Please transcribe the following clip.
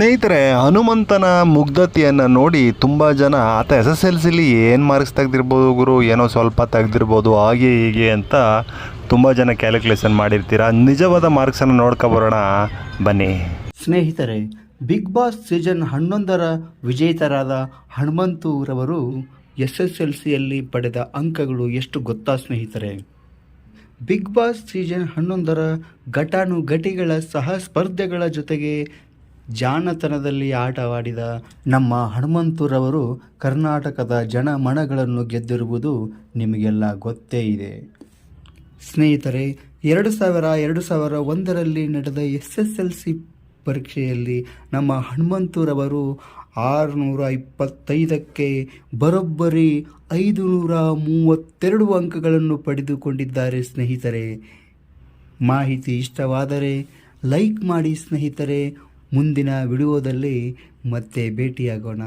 ಸ್ನೇಹಿತರೆ, ಹನುಮಂತನ ಮುಗ್ಧತೆಯನ್ನು ನೋಡಿ ತುಂಬ ಜನ ಆತ ಎಸ್ ಎಸ್ ಎಲ್ ಸಿಲಿ ಏನು ಮಾರ್ಕ್ಸ್ ತೆಗೆದಿರ್ಬೋದು ಗುರು? ಏನೋ ಸ್ವಲ್ಪ ತೆಗೆದಿರ್ಬೋದು, ಹಾಗೆ ಹೀಗೆ ಅಂತ ತುಂಬ ಜನ ಕ್ಯಾಲ್ಕುಲೇಷನ್ ಮಾಡಿರ್ತೀರಾ? ನಿಜವಾದ ಮಾರ್ಕ್ಸನ್ನು ನೋಡ್ಕೊಬರೋಣ ಬನ್ನಿ. ಸ್ನೇಹಿತರೆ ಬಿಗ್ ಬಾಸ್ ಸೀಸನ್ ಹನ್ನೊಂದರ ವಿಜೇತರಾದ ಹನುಮಂತೂರವರು ಎಸ್ ಎಸ್ ಎಲ್ ಸಿಯಲ್ಲಿ ಪಡೆದ ಅಂಕಗಳು ಎಷ್ಟು ಗೊತ್ತಾ ಸ್ನೇಹಿತರೆ? ಬಿಗ್ ಬಾಸ್ ಸೀಸನ್ ಹನ್ನೊಂದರ ಘಟಾನುಘಟಿಗಳ ಸಹ ಸ್ಪರ್ಧೆಗಳ ಜೊತೆಗೆ ಜಾಣತನದಲ್ಲಿ ಆಟವಾಡಿದ ನಮ್ಮ ಹನುಮಂತುರವರು ಕರ್ನಾಟಕದ ಜನಮನಗಳನ್ನು ಗೆದ್ದಿರುವುದು ನಿಮಗೆಲ್ಲ ಗೊತ್ತೇ ಇದೆ. ಸ್ನೇಹಿತರೆ, ಎರಡು ಸಾವಿರ ಎರಡು ಸಾವಿರ ಒಂದರಲ್ಲಿ ನಡೆದ ಎಸ್ ಎಸ್ ಎಲ್ ಸಿ ಪರೀಕ್ಷೆಯಲ್ಲಿ ನಮ್ಮ ಹನುಮಂತುರವರು ಆರುನೂರ ಇಪ್ಪತ್ತೈದಕ್ಕೆ ಬರೋಬ್ಬರಿ ಐದು ನೂರ ಮೂವತ್ತೆರಡು ಅಂಕಗಳನ್ನು ಪಡೆದುಕೊಂಡಿದ್ದಾರೆ ಸ್ನೇಹಿತರೆ. ಮಾಹಿತಿ ಇಷ್ಟವಾದರೆ ಲೈಕ್ ಮಾಡಿ ಸ್ನೇಹಿತರೆ ಮುಂದಿನ ವಿಡಿಯೋದಲ್ಲಿ ಮತ್ತೆ ಭೇಟಿಯಾಗೋಣ.